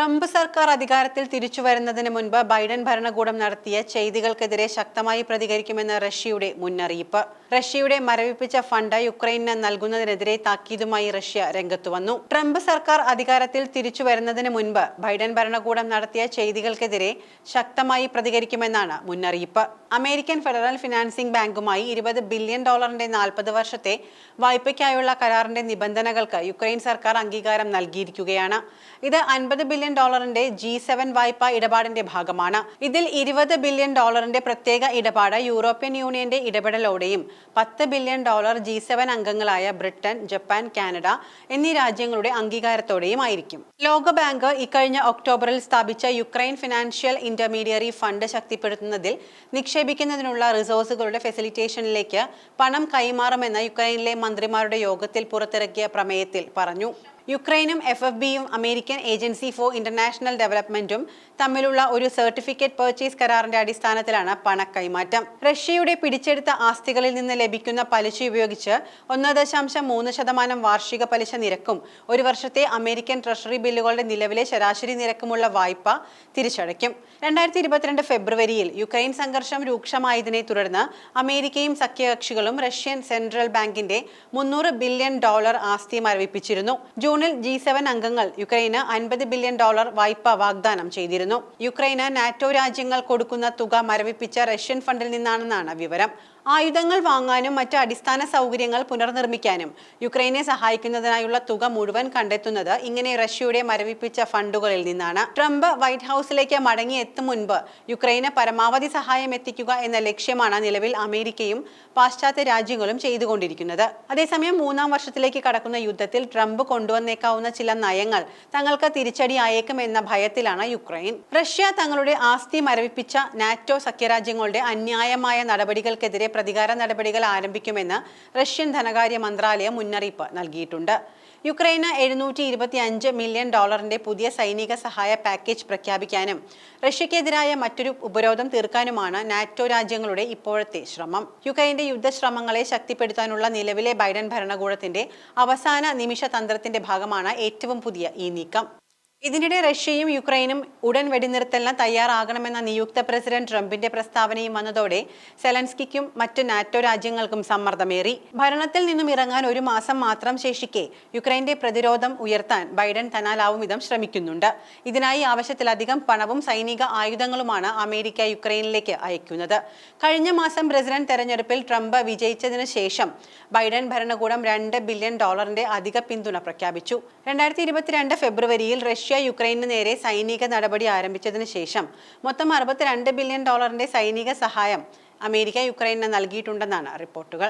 Trump സർക്കാർ അധികാരത്തിൽ തിരിച്ചു വരുന്നതിന് മുൻപ് ബൈഡൻ ഭരണകൂടം നടത്തിയ ചെയ്തികൾക്കെതിരെ ശക്തമായി പ്രതികരിക്കുമെന്ന് റഷ്യയുടെ മുന്നറിയിപ്പ്. റഷ്യയുടെ മരവിപ്പിച്ച ഫണ്ട് യുക്രൈന് നൽകുന്നതിനെതിരെ താക്കീതുമായി റഷ്യ രംഗത്തു വന്നു. ട്രംപ് സർക്കാർ അധികാരത്തിൽ തിരിച്ചു വരുന്നതിന് മുൻപ് ബൈഡൻ ഭരണകൂടം നടത്തിയ ചെയ്തികൾക്കെതിരെ ശക്തമായി പ്രതികരിക്കുമെന്നാണ് മുന്നറിയിപ്പ്. അമേരിക്കൻ ഫെഡറൽ ഫിനാൻസിംഗ് ബാങ്കുമായി ഇരുപത് ബില്യൺ ഡോളറിന്റെ നാൽപ്പത് വർഷത്തെ വായ്പയ്ക്കായുള്ള കരാറിന്റെ നിബന്ധനകൾക്ക് യുക്രൈൻ സർക്കാർ അംഗീകാരം നൽകിയിരിക്കുകയാണ്. ഇത് അൻപത് ബില്യൺ ഡോളറിന്റെ ജി സെവൻ വായ്പാ ഇടപാടിന്റെ ഭാഗമാണ്. ഇതിൽ ഇരുപത് ബില്യൺ ഡോളറിന്റെ പ്രത്യേക ഇടപാട് യൂറോപ്യൻ യൂണിയന്റെ ഇടപെടലോടെയും പത്ത് ബില്യൺ ഡോളർ ജി സെവൻ അംഗങ്ങളായ ബ്രിട്ടൻ ജപ്പാൻ കാനഡ എന്നീ രാജ്യങ്ങളുടെ അംഗീകാരത്തോടെയും ആയിരിക്കും. ലോകബാങ്ക് ഇക്കഴിഞ്ഞ ഒക്ടോബറിൽ സ്ഥാപിച്ച യുക്രൈൻ ഫിനാൻഷ്യൽ ഇന്റർമീഡിയറി ഫണ്ട് ശക്തിപ്പെടുത്തുന്നതിൽ നിക്ഷേപിക്കുന്നതിനുള്ള റിസോഴ്സുകളുടെ ഫെസിലിറ്റേഷനിലേക്ക് പണം കൈമാറുമെന്ന് യുക്രൈനിലെ മന്ത്രിമാരുടെ യോഗത്തിൽ പുറത്തിറക്കിയ പ്രമേയത്തിൽ പറഞ്ഞു. യുക്രൈനും എഫ് എഫ് ബിയും അമേരിക്കൻ ഏജൻസി ഫോർ ഇന്റർനാഷണൽ ഡെവലപ്മെന്റും തമ്മിലുള്ള ഒരു സർട്ടിഫിക്കറ്റ് പർച്ചേസ് കരാറിന്റെ അടിസ്ഥാനത്തിലാണ് പണ കൈമാറ്റം. റഷ്യയുടെ പിടിച്ചെടുത്ത ആസ്തികളിൽ നിന്ന് ലഭിക്കുന്ന പലിശ ഉപയോഗിച്ച് ഒന്ന് ദശാംശം മൂന്ന് ശതമാനം വാർഷിക പലിശ നിരക്കും ഒരു വർഷത്തെ അമേരിക്കൻ ട്രഷറി ബില്ലുകളുടെ നിലവിലെ ശരാശരി നിരക്കുമുള്ള വായ്പ തിരിച്ചടയ്ക്കും. രണ്ടായിരത്തി ഇരുപത്തിരണ്ട് ഫെബ്രുവരിയിൽ യുക്രൈൻ സംഘർഷം രൂക്ഷമായതിനെ തുടർന്ന് അമേരിക്കയും സഖ്യകക്ഷികളും റഷ്യൻ സെൻട്രൽ ബാങ്കിന്റെ മുന്നൂറ് ബില്യൺ ഡോളർ ആസ്തി മരവിപ്പിച്ചിരുന്നു. ജൂണിൽ ജി സെവൻ അംഗങ്ങൾ യുക്രൈന് അൻപത് ബില്യൺ ഡോളർ വായ്പ വാഗ്ദാനം ചെയ്തിരുന്നു. യുക്രൈന് നാറ്റോ രാജ്യങ്ങൾ കൊടുക്കുന്ന തുക മരവിപ്പിച്ച റഷ്യൻ ഫണ്ടിൽ നിന്നാണെന്നാണ് വിവരം. ആയുധങ്ങൾ വാങ്ങാനും മറ്റ് അടിസ്ഥാന സൗകര്യങ്ങൾ പുനർനിർമ്മിക്കാനും യുക്രൈനെ സഹായിക്കുന്നതിനായുള്ള തുക മുഴുവൻ കണ്ടെത്തുന്നത് ഇങ്ങനെ റഷ്യയുടെ മരവിപ്പിച്ച ഫണ്ടുകളിൽ നിന്നാണ്. ട്രംപ് വൈറ്റ് ഹൌസിലേക്ക് മടങ്ങി എത്തും മുൻപ് യുക്രൈന് പരമാവധി സഹായം എത്തിക്കുക എന്ന ലക്ഷ്യമാണ് നിലവിൽ അമേരിക്കയും പാശ്ചാത്യ രാജ്യങ്ങളും ചെയ്തുകൊണ്ടിരിക്കുന്നത്. അതേസമയം മൂന്നാം വർഷത്തിലേക്ക് കടക്കുന്ന യുദ്ധത്തിൽ ട്രംപ് കൊണ്ടുവന്നേക്കാവുന്ന ചില നയങ്ങൾ തങ്ങൾക്ക് തിരിച്ചടിയായേക്കും എന്ന ഭയത്തിലാണ് യുക്രൈൻ. റഷ്യ തങ്ങളുടെ ആസ്തി മരവിപ്പിച്ച നാറ്റോ സഖ്യരാജ്യങ്ങളുടെ അന്യായമായ നടപടികൾക്കെതിരെ പ്രതികാര നടപടികൾ ആരംഭിക്കുമെന്ന് റഷ്യൻ ധനകാര്യ മന്ത്രാലയം മുന്നറിയിപ്പ് നൽകിയിട്ടുണ്ട്. യുക്രൈന് എഴുന്നൂറ്റി ഇരുപത്തി അഞ്ച് മില്യൺ ഡോളറിന്റെ പുതിയ സൈനിക സഹായ പാക്കേജ് പ്രഖ്യാപിക്കാനും റഷ്യക്കെതിരായ മറ്റൊരു ഉപരോധം തീർക്കാനുമാണ് നാറ്റോ രാജ്യങ്ങളുടെ ഇപ്പോഴത്തെ ശ്രമം. യുക്രൈന്റെ യുദ്ധശ്രമങ്ങളെ ശക്തിപ്പെടുത്താനുള്ള നിലവിലെ ബൈഡൻ ഭരണകൂടത്തിന്റെ അവസാന നിമിഷ തന്ത്രത്തിന്റെ ഭാഗമാണ് ഏറ്റവും പുതിയ ഈ നീക്കം. ഇതിനിടെ റഷ്യയും യുക്രൈനും ഉടൻ വെടിനിർത്തലിന് തയ്യാറാകണമെന്ന നിയുക്ത പ്രസിഡന്റ് ട്രംപിന്റെ പ്രസ്താവനയും വന്നതോടെ സെലൻസ്കിക്കും മറ്റ് നാറ്റോ രാജ്യങ്ങൾക്കും സമ്മർദ്ദമേറി. ഭരണത്തിൽ നിന്നും ഇറങ്ങാൻ ഒരു മാസം മാത്രം ശേഷിക്കെ യുക്രൈന്റെ പ്രതിരോധം ഉയർത്താൻ ബൈഡൻ തനാലാവും വിധം ശ്രമിക്കുന്നുണ്ട്. ഇതിനായി ആവശ്യത്തിലധികം പണവും സൈനിക ആയുധങ്ങളുമാണ് അമേരിക്ക യുക്രൈനിലേക്ക് അയക്കുന്നത്. കഴിഞ്ഞ മാസം പ്രസിഡന്റ് തെരഞ്ഞെടുപ്പിൽ ട്രംപ് വിജയിച്ചതിന് ശേഷം ബൈഡൻ ഭരണകൂടം രണ്ട് ബില്യൺ ഡോളറിന്റെ അധിക പിന്തുണ പ്രഖ്യാപിച്ചു. രണ്ടായിരത്തി ഫെബ്രുവരിയിൽ ഫെബ്രുവരിയിൽ റഷ്യ യുക്രൈനു നേരെ സൈനിക നടപടി ആരംഭിച്ചതിന് ശേഷം മൊത്തം അറുപത്തിരണ്ട് ബില്യൺ ഡോളറിന്റെ സൈനിക സഹായം അമേരിക്ക യുക്രൈന് നൽകിയിട്ടുണ്ടെന്നാണ് റിപ്പോർട്ടുകൾ.